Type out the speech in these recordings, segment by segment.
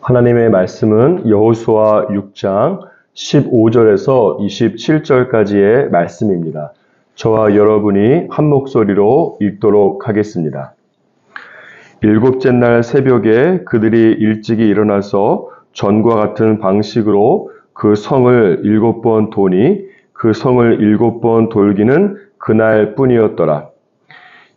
하나님의 말씀은 여호수아 6장 15절에서 27절까지의 말씀입니다. 저와 여러분이 한 목소리로 읽도록 하겠습니다. 일곱째 날 새벽에 그들이 일찍이 일어나서 전과 같은 방식으로 그 성을 일곱 번 도니 그 성을 일곱 번 돌기는 그날 뿐이었더라.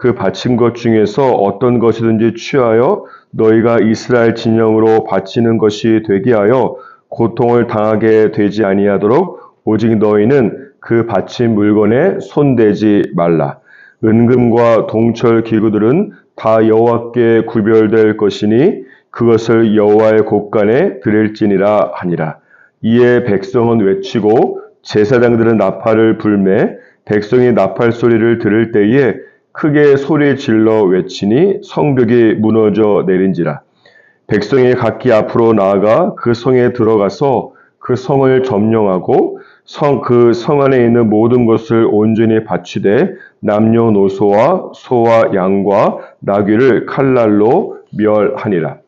그 바친 것 중에서 어떤 것이든지 취하여 너희가 이스라엘 진영으로 바치는 것이 되게 하여 고통을 당하게 되지 아니하도록 오직 너희는 그 바친 물건에 손대지 말라. 은금과 동철 기구들은 다 여호와께 구별될 것이니 그것을 여호와의 곳간에 드릴지니라 하니라. 이에 백성은 외치고 제사장들은 나팔을 불매 백성이 나팔 소리를 들을 때에 크게 소리 질러 외치니 성벽이 무너져 내린지라. 백성이 각기 앞으로 나아가 그 성에 들어가서 그 성을 점령하고 성, 그 성 안에 있는 모든 것을 온전히 바치되 남녀노소와 소와 양과 나귀를 칼날로 멸하니라.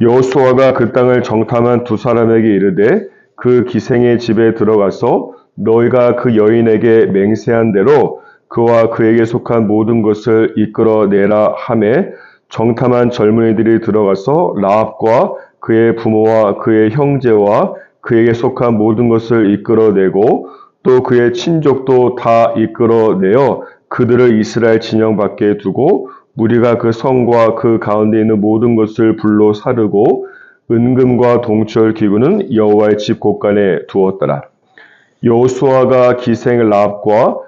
여호수아가 그 땅을 정탐한 두 사람에게 이르되 그 기생의 집에 들어가서 너희가 그 여인에게 맹세한 대로 그와 그에게 속한 모든 것을 이끌어내라 함에 정탐한 젊은이들이 들어가서 라합과 그의 부모와 그의 형제와 그에게 속한 모든 것을 이끌어내고 또 그의 친족도 다 이끌어내어 그들을 이스라엘 진영 밖에 두고 무리가 그 성과 그 가운데 있는 모든 것을 불로 사르고 은금과 동철 기구는 여호와의 집 곳간에 두었더라. 여호수아가 기생 라합과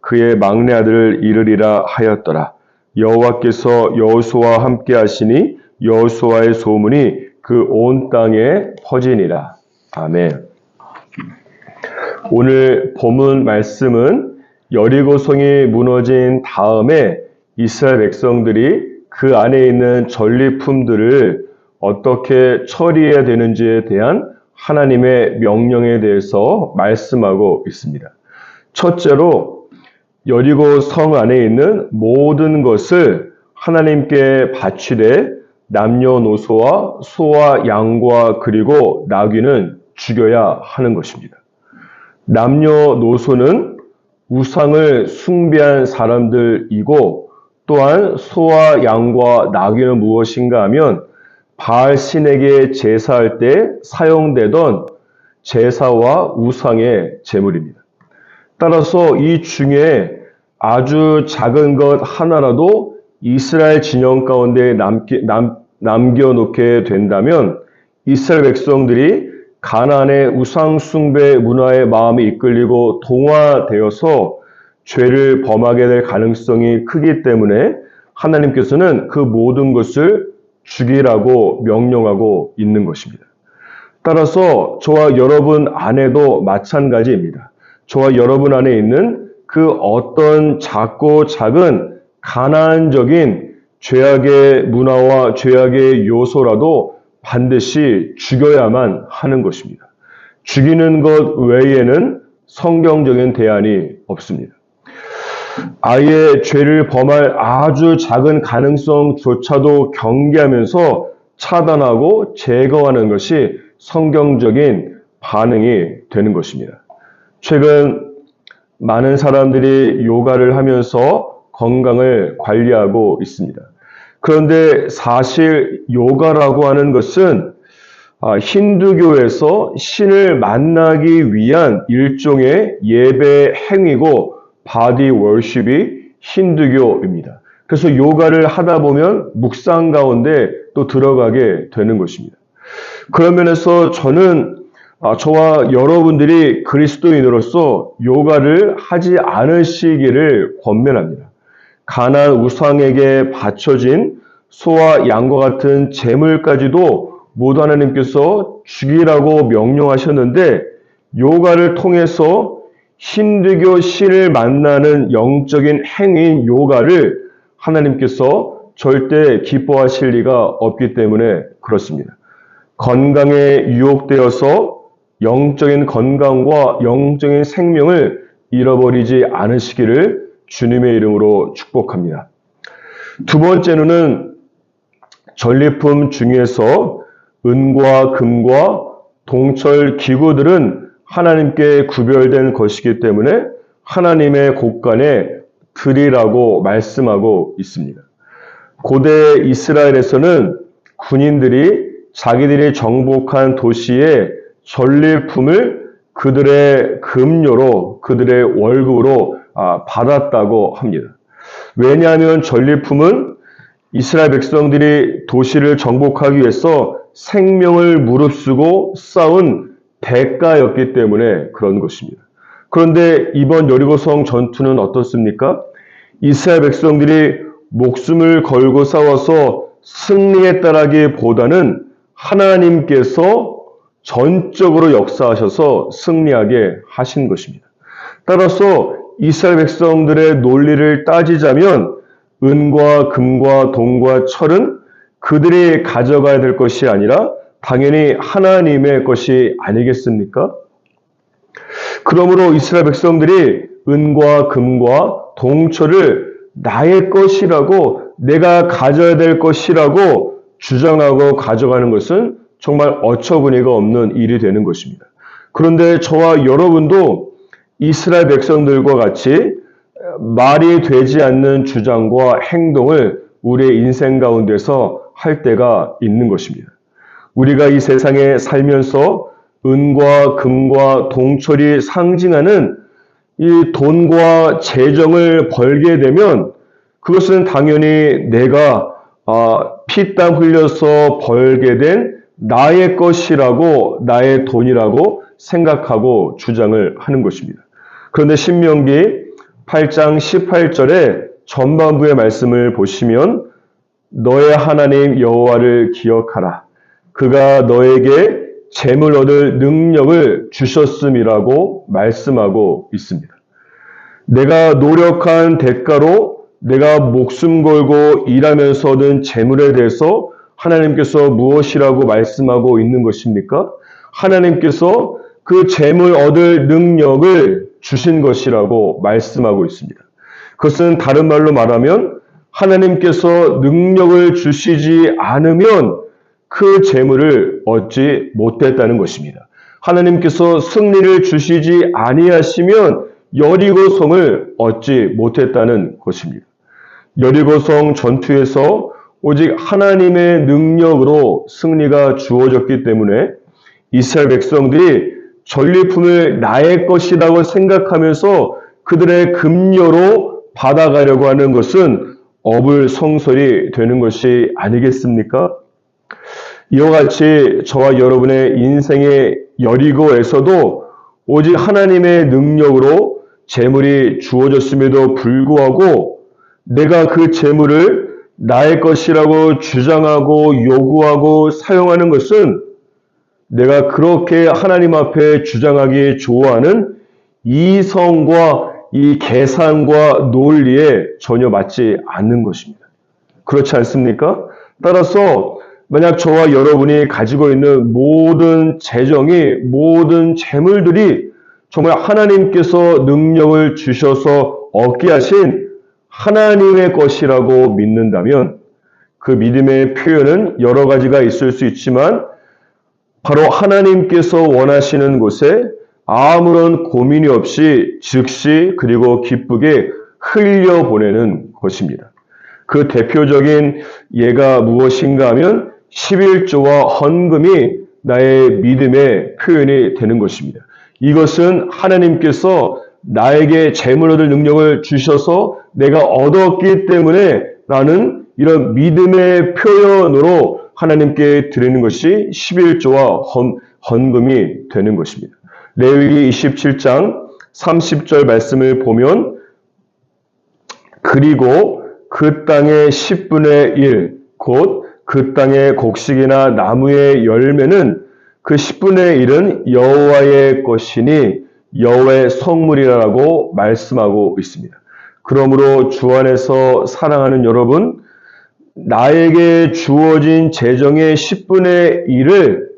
그의 막내 아들을 이르리라 하였더라. 여호와께서 여호수아와 함께 하시니 여호수아의 소문이 그 온 땅에 퍼지니라. 아멘. 오늘 본문 말씀은 여리고성이 무너진 다음에 이스라엘 백성들이 그 안에 있는 전리품들을 어떻게 처리해야 되는지에 대한 하나님의 명령에 대해서 말씀하고 있습니다. 첫째로 여리고 성 안에 있는 모든 것을 하나님께 바치되 남녀노소와 소와 양과 그리고 나귀는 죽여야 하는 것입니다. 남녀노소는 우상을 숭배한 사람들이고 또한 소와 양과 나귀는 무엇인가 하면 바알 신에게 제사할 때 사용되던 제사와 우상의 제물입니다. 따라서 이 중에 아주 작은 것 하나라도 이스라엘 진영 가운데 남기, 남, 남겨놓게 된다면 이스라엘 백성들이 가난의 우상숭배 문화의 마음이 이끌리고 동화되어서 죄를 범하게 될 가능성이 크기 때문에 하나님께서는 그 모든 것을 죽이라고 명령하고 있는 것입니다. 따라서 저와 여러분 안에도 마찬가지입니다. 저와 여러분 안에 있는 그 어떤 작고 작은 가난적인 죄악의 문화와 죄악의 요소라도 반드시 죽여야만 하는 것입니다. 죽이는 것 외에는 성경적인 대안이 없습니다. 아예 죄를 범할 아주 작은 가능성조차도 경계하면서 차단하고 제거하는 것이 성경적인 반응이 되는 것입니다. 최근 많은 사람들이 요가를 하면서 건강을 관리하고 있습니다. 그런데 사실 요가라고 하는 것은 아, 힌두교에서 신을 만나기 위한 일종의 예배 행위고 바디 월십이 힌두교입니다. 그래서 요가를 하다 보면 묵상 가운데 또 들어가게 되는 것입니다. 그런 면에서 저는 아, 저와 여러분들이 그리스도인으로서 요가를 하지 않으시기를 권면합니다. 가난 우상에게 바쳐진 소와 양과 같은 재물까지도 모두 하나님께서 죽이라고 명령하셨는데 요가를 통해서 힌두교 신을 만나는 영적인 행위인 요가를 하나님께서 절대 기뻐하실 리가 없기 때문에 그렇습니다. 건강에 유혹되어서 영적인 건강과 영적인 생명을 잃어버리지 않으시기를 주님의 이름으로 축복합니다. 두 번째로는 전리품 중에서 은과 금과 동철 기구들은 하나님께 구별된 것이기 때문에 하나님의 곳간에 드리라고 말씀하고 있습니다. 고대 이스라엘에서는 군인들이 자기들이 정복한 도시에 전리품을 그들의 금료로 그들의 월급으로 아, 받았다고 합니다. 왜냐하면 전리품은 이스라엘 백성들이 도시를 정복하기 위해서 생명을 무릅쓰고 싸운 대가였기 때문에 그런 것입니다. 그런데 이번 여리고성 전투는 어떻습니까? 이스라엘 백성들이 목숨을 걸고 싸워서 승리했다라기보다는 하나님께서 전적으로 역사하셔서 승리하게 하신 것입니다. 따라서 이스라엘 백성들의 논리를 따지자면 은과 금과 동과 철은 그들이 가져가야 될 것이 아니라 당연히 하나님의 것이 아니겠습니까? 그러므로 이스라엘 백성들이 은과 금과 동철을 나의 것이라고 내가 가져야 될 것이라고 주장하고 가져가는 것은 정말 어처구니가 없는 일이 되는 것입니다. 그런데 저와 여러분도 이스라엘 백성들과 같이 말이 되지 않는 주장과 행동을 우리의 인생 가운데서 할 때가 있는 것입니다. 우리가 이 세상에 살면서 은과 금과 동철이 상징하는 이 돈과 재정을 벌게 되면 그것은 당연히 내가 아, 피땀 흘려서 벌게 된 나의 것이라고 나의 돈이라고 생각하고 주장을 하는 것입니다. 그런데 신명기 8장 18절에 전반부의 말씀을 보시면 너의 하나님 여호와를 기억하라. 그가 너에게 재물 얻을 능력을 주셨음이라고 말씀하고 있습니다. 내가 노력한 대가로 내가 목숨 걸고 일하면서 얻은 재물에 대해서 하나님께서 무엇이라고 말씀하고 있는 것입니까? 하나님께서 그 재물 얻을 능력을 주신 것이라고 말씀하고 있습니다. 그것은 다른 말로 말하면 하나님께서 능력을 주시지 않으면 그 재물을 얻지 못했다는 것입니다. 하나님께서 승리를 주시지 아니하시면 여리고성을 얻지 못했다는 것입니다. 여리고성 전투에서 오직 하나님의 능력으로 승리가 주어졌기 때문에 이스라엘 백성들이 전리품을 나의 것이라고 생각하면서 그들의 금료로 받아가려고 하는 것은 어불성설이 되는 것이 아니겠습니까? 이와 같이 저와 여러분의 인생의 여리고에서도 오직 하나님의 능력으로 재물이 주어졌음에도 불구하고 내가 그 재물을 나의 것이라고 주장하고 요구하고 사용하는 것은 내가 그렇게 하나님 앞에 주장하기 좋아하는 이성과 이 계산과 논리에 전혀 맞지 않는 것입니다. 그렇지 않습니까? 따라서 만약 저와 여러분이 가지고 있는 모든 재정이 모든 재물들이 정말 하나님께서 능력을 주셔서 얻게 하신 하나님의 것이라고 믿는다면 그 믿음의 표현은 여러 가지가 있을 수 있지만 바로 하나님께서 원하시는 곳에 아무런 고민이 없이 즉시 그리고 기쁘게 흘려보내는 것입니다. 그 대표적인 예가 무엇인가 하면 11조와 헌금이 나의 믿음의 표현이 되는 것입니다. 이것은 하나님께서 나에게 재물 얻을 능력을 주셔서 내가 얻었기 때문에 라는 이런 믿음의 표현으로 하나님께 드리는 것이 11조와 헌, 헌금이 되는 것입니다. 레위기 27장 30절 말씀을 보면 그리고 그 땅의 10분의 1, 곧 그 땅의 곡식이나 나무의 열매는 그 10분의 1은 여호와의 것이니 여호와의 성물이라고 말씀하고 있습니다. 그러므로 주 안에서 사랑하는 여러분, 나에게 주어진 재정의 10분의 1을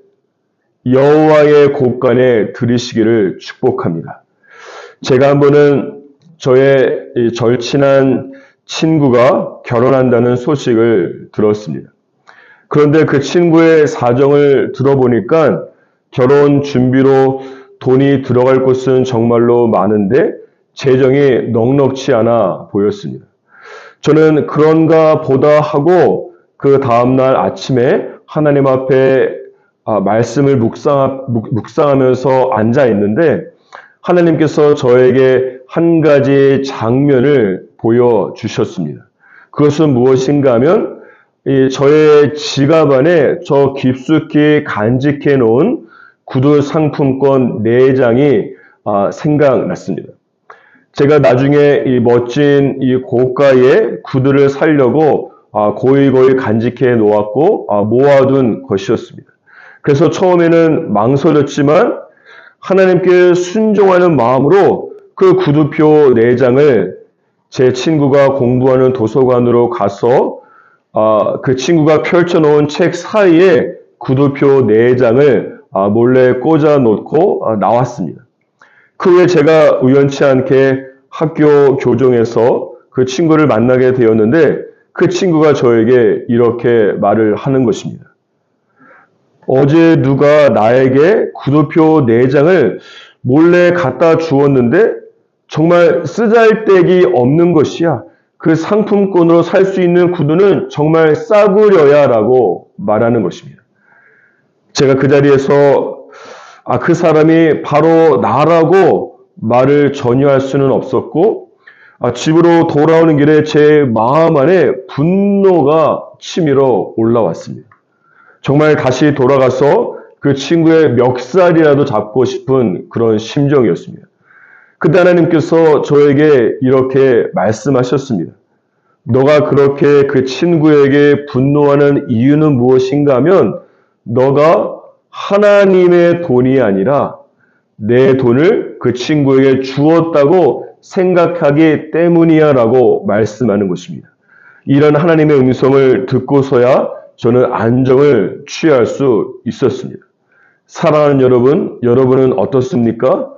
여호와의 곳간에 들이시기를 축복합니다. 제가 한 번은 저의 절친한 친구가 결혼한다는 소식을 들었습니다. 그런데 그 친구의 사정을 들어보니까 결혼 준비로 돈이 들어갈 곳은 정말로 많은데 재정이 넉넉치 않아 보였습니다. 저는 그런가 보다 하고 그 다음날 아침에 하나님 앞에 아, 말씀을 묵상, 묵상 하면서 앉아 있는데 하나님께서 저에게 한 가지 장면을 보여주셨습니다. 그것은 무엇인가 하면 저의 지갑 안에 저 깊숙이 간직해 놓은 구두 상품권 4장이 아, 생각났습니다. 제가 나중에 이 멋진 이 고가의 구두를 살려고 아, 고이고이 간직해 놓았고 아, 모아둔 것이었습니다. 그래서 처음에는 망설였지만 하나님께 순종하는 마음으로 그 구두표 4장을 제 친구가 공부하는 도서관으로 가서 아, 그 친구가 펼쳐놓은 책 사이에 구두표 4장을 아, 몰래 꽂아 놓고 아, 나왔습니다. 그 후에 제가 우연치 않게 학교 교정에서 그 친구를 만나게 되었는데 그 친구가 저에게 이렇게 말을 하는 것입니다. 어제 누가 나에게 구두표 4장을 몰래 갖다 주었는데 정말 쓰잘데기 없는 것이야. 그 상품권으로 살 수 있는 구두는 정말 싸구려야 라고 말하는 것입니다. 제가 그 자리에서 아, 그 사람이 바로 나라고 말을 전혀 할 수는 없었고 아, 집으로 돌아오는 길에 제 마음 안에 분노가 치밀어 올라왔습니다. 정말 다시 돌아가서 그 친구의 멱살이라도 잡고 싶은 그런 심정이었습니다. 그때 하나님께서 저에게 이렇게 말씀하셨습니다. 너가 그렇게 그 친구에게 분노하는 이유는 무엇인가 하면 너가 하나님의 돈이 아니라 내 돈을 그 친구에게 주었다고 생각하기 때문이야 라고 말씀하는 것입니다. 이런 하나님의 음성을 듣고서야 저는 안정을 취할 수 있었습니다. 사랑하는 여러분, 여러분은 어떻습니까?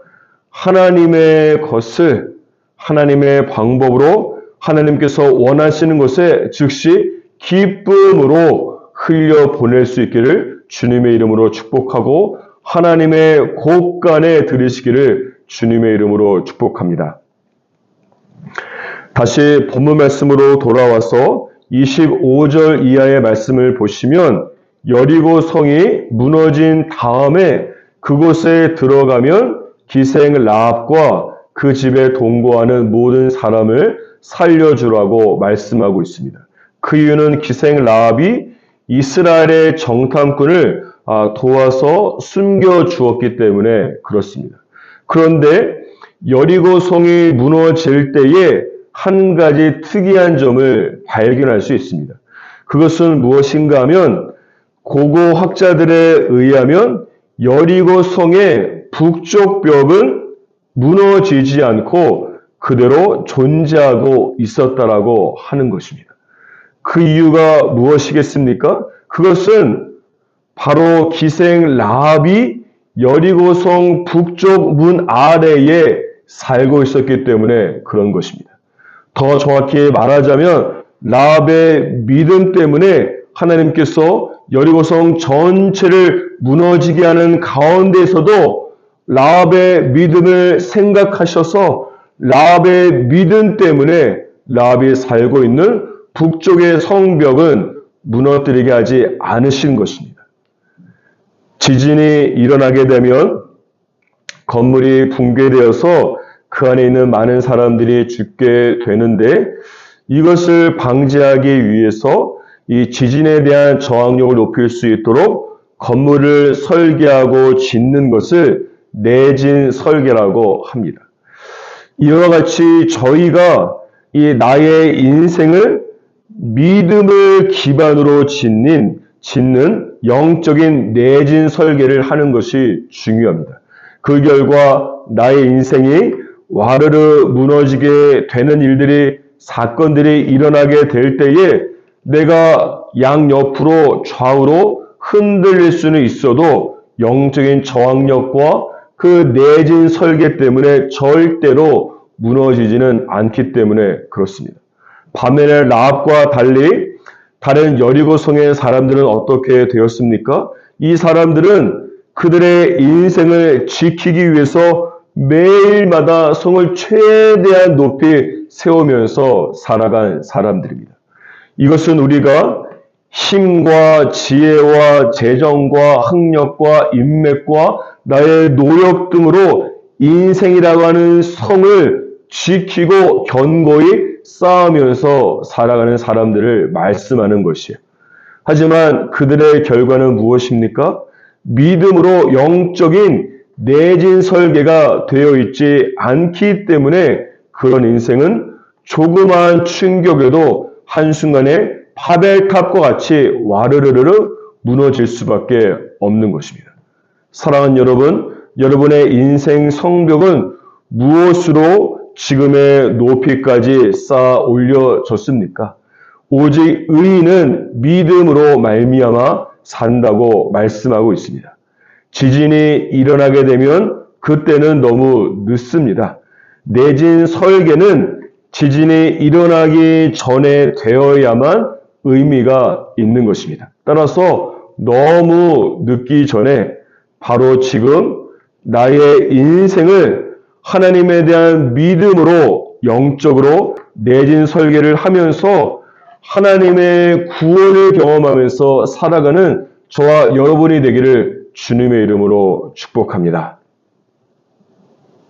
하나님의 것을 하나님의 방법으로 하나님께서 원하시는 것에 즉시 기쁨으로 흘려 보낼 수 있기를 주님의 이름으로 축복하고 하나님의 곳간에 들으시기를 주님의 이름으로 축복합니다. 다시 본문 말씀으로 돌아와서 25절 이하의 말씀을 보시면 여리고 성이 무너진 다음에 그곳에 들어가면 기생 라합과 그 집에 동거하는 모든 사람을 살려주라고 말씀하고 있습니다. 그 이유는 기생 라합이 이스라엘의 정탐꾼을 아, 도와서 숨겨 주었기 때문에 그렇습니다. 그런데 여리고 성이 무너질 때에 한 가지 특이한 점을 발견할 수 있습니다. 그것은 무엇인가 하면 고고 학자들에 의하면 여리고 성의 북쪽 벽은 무너지지 않고 그대로 존재하고 있었다라고 하는 것입니다. 그 이유가 무엇이겠습니까? 그것은 바로 기생 라합이 여리고성 북쪽 문 아래에 살고 있었기 때문에 그런 것입니다. 더 정확히 말하자면 라합의 믿음 때문에 하나님께서 여리고성 전체를 무너지게 하는 가운데에서도 라합의 믿음을 생각하셔서 라합의 믿음 때문에 라합이 살고 있는 북쪽의 성벽은 무너뜨리게 하지 않으신 것입니다. 지진이 일어나게 되면 건물이 붕괴되어서 그 안에 있는 많은 사람들이 죽게 되는데 이것을 방지하기 위해서 이 지진에 대한 저항력을 높일 수 있도록 건물을 설계하고 짓는 것을 내진 설계라고 합니다. 이와 같이 저희가 이 나의 인생을 믿음을 기반으로 짓는, 짓는 영적인 내진 설계를 하는 것이 중요합니다. 그 결과 나의 인생이 와르르 무너지게 되는 일들이, 사건들이 일어나게 될 때에 내가 양옆으로 좌우로 흔들릴 수는 있어도 영적인 저항력과 그 내진 설계 때문에 절대로 무너지지는 않기 때문에 그렇습니다. 반면에 라합과 달리 다른 여리고 성의 사람들은 어떻게 되었습니까? 이 사람들은 그들의 인생을 지키기 위해서 매일마다 성을 최대한 높이 세우면서 살아간 사람들입니다. 이것은 우리가 힘과 지혜와 재정과 학력과 인맥과 나의 노력 등으로 인생이라고 하는 성을 지키고 견고히 쌓으면서 살아가는 사람들을 말씀하는 것이에요. 하지만 그들의 결과는 무엇입니까? 믿음으로 영적인 내진 설계가 되어 있지 않기 때문에 그런 인생은 조그마한 충격에도 한순간에 파벨탑과 같이 와르르르 무너질 수밖에 없는 것입니다. 사랑하는 여러분, 여러분의 인생 성벽은 무엇으로 지금의 높이까지 쌓아 올려졌습니까? 오직 의인은 믿음으로 말미암아 산다고 말씀하고 있습니다. 지진이 일어나게 되면 그때는 너무 늦습니다. 내진 설계는 지진이 일어나기 전에 되어야만 의미가 있는 것입니다. 따라서 너무 늦기 전에 바로 지금 나의 인생을 하나님에 대한 믿음으로 영적으로 내진 설계를 하면서 하나님의 구원을 경험하면서 살아가는 저와 여러분이 되기를 주님의 이름으로 축복합니다.